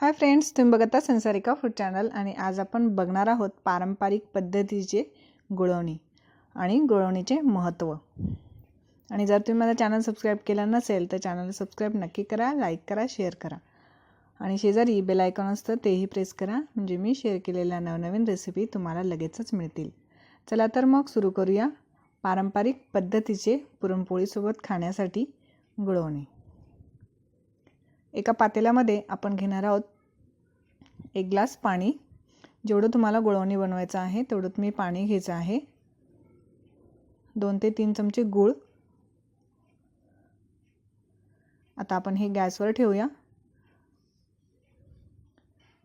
Hi friends तुम्ही बघत आहात संसारिका फूड चॅनल आणि आज आपण बघणार आहोत पारंपरिक पद्धतीचे गुळवणी आणि गुळवणीचे महत्त्व. आणि जर तुम्ही माझा चॅनल सबस्क्राईब केला नसेल तर चॅनल सबस्क्राईब नक्की करा लाईक करा शेअर करा. आणि शेजारी बेल आयकॉन असतं तेही प्रेस करा म्हणजे मी शेअर केलेल्या नवनवीन रेसिपी तुम्हाला लगेचच मिळतील. चला तर मग सुरू करूया पारंपरिक पद्धतीचे पुरणपोळीसोबत खाण्यासाठी गुळवणी. एका पातेल्यामध्ये आपण घेणार आहोत एक ग्लास पाणी. जेवढं तुम्हाला गुळवणी बनवायचं आहे तेवढं तुम्ही पाणी घ्यायचं आहे. दोन ते तीन चमचे गूळ. आता आपण हे गॅसवर ठेवूया.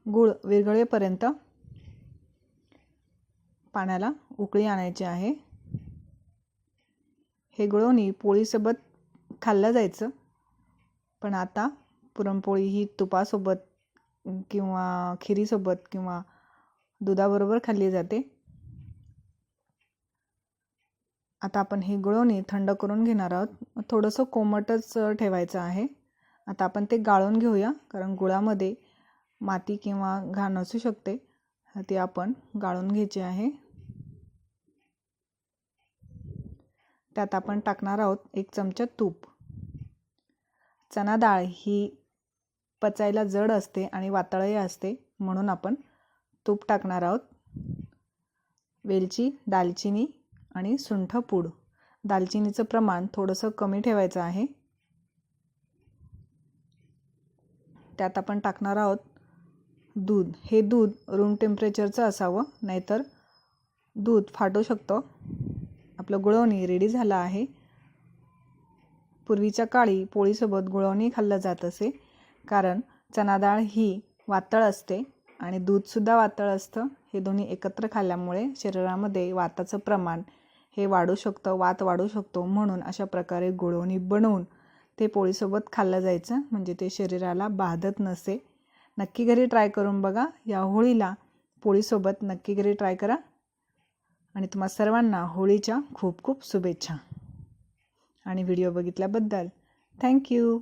गूळ विरघळेपर्यंत पाण्याला उकळी आणायची आहे. हे गुळवणी पोळीसोबत खाल्लं जायचं. पण आता पुरणपोळी ही तुपासोबत किंवा खिरीसोबत किंवा दुधाबरोबर खाल्ली जाते. आता आपण हे गुळवणी थंड करून घेणार आहोत. थोडंसं कोमटच ठेवायचं आहे. आता आपण ते गाळून घेऊया कारण गुळामध्ये माती किंवा घाण असू शकते. ते आपण गाळून घ्यायचे आहे. त्यात आपण टाकणार आहोत एक चमचा तूप. चना डाळ ही पचायला जड असते आणि वातळही असते म्हणून आपण तूप टाकणार आहोत. वेलची दालचिनी आणि सुंठ पूड. दालचिनीचं प्रमाण थोडंसं कमी ठेवायचं आहे. त्यात आपण टाकणार आहोत दूध. हे दूध रूम टेम्परेचरचं असावं नाहीतर दूध फाटू शकतं. आपलं गुळवणी रेडी झालं आहे. पूर्वीच्या काळी पोळीसोबत गुळवणी खाल्लं जात असे. कारण चना डाळ ही वातळ असते आणि दूधसुद्धा वातळ असतं. हे दोन्ही एकत्र खाल्ल्यामुळे शरीरामध्ये वाताचं प्रमाण हे वाढू शकतं वात वाढू शकतो म्हणून अशा प्रकारे गुळवणी बनवून ते पोळीसोबत खाल्लं जायचं. म्हणजे ते शरीराला बाधत नसे. नक्की घरी ट्राय करून बघा. या होळीला पोळीसोबत नक्की घरी ट्राय करा. आणि तुम्हा सर्वांना होळीच्या खूप खूप शुभेच्छा. आणि व्हिडिओ बघितल्याबद्दल थँक्यू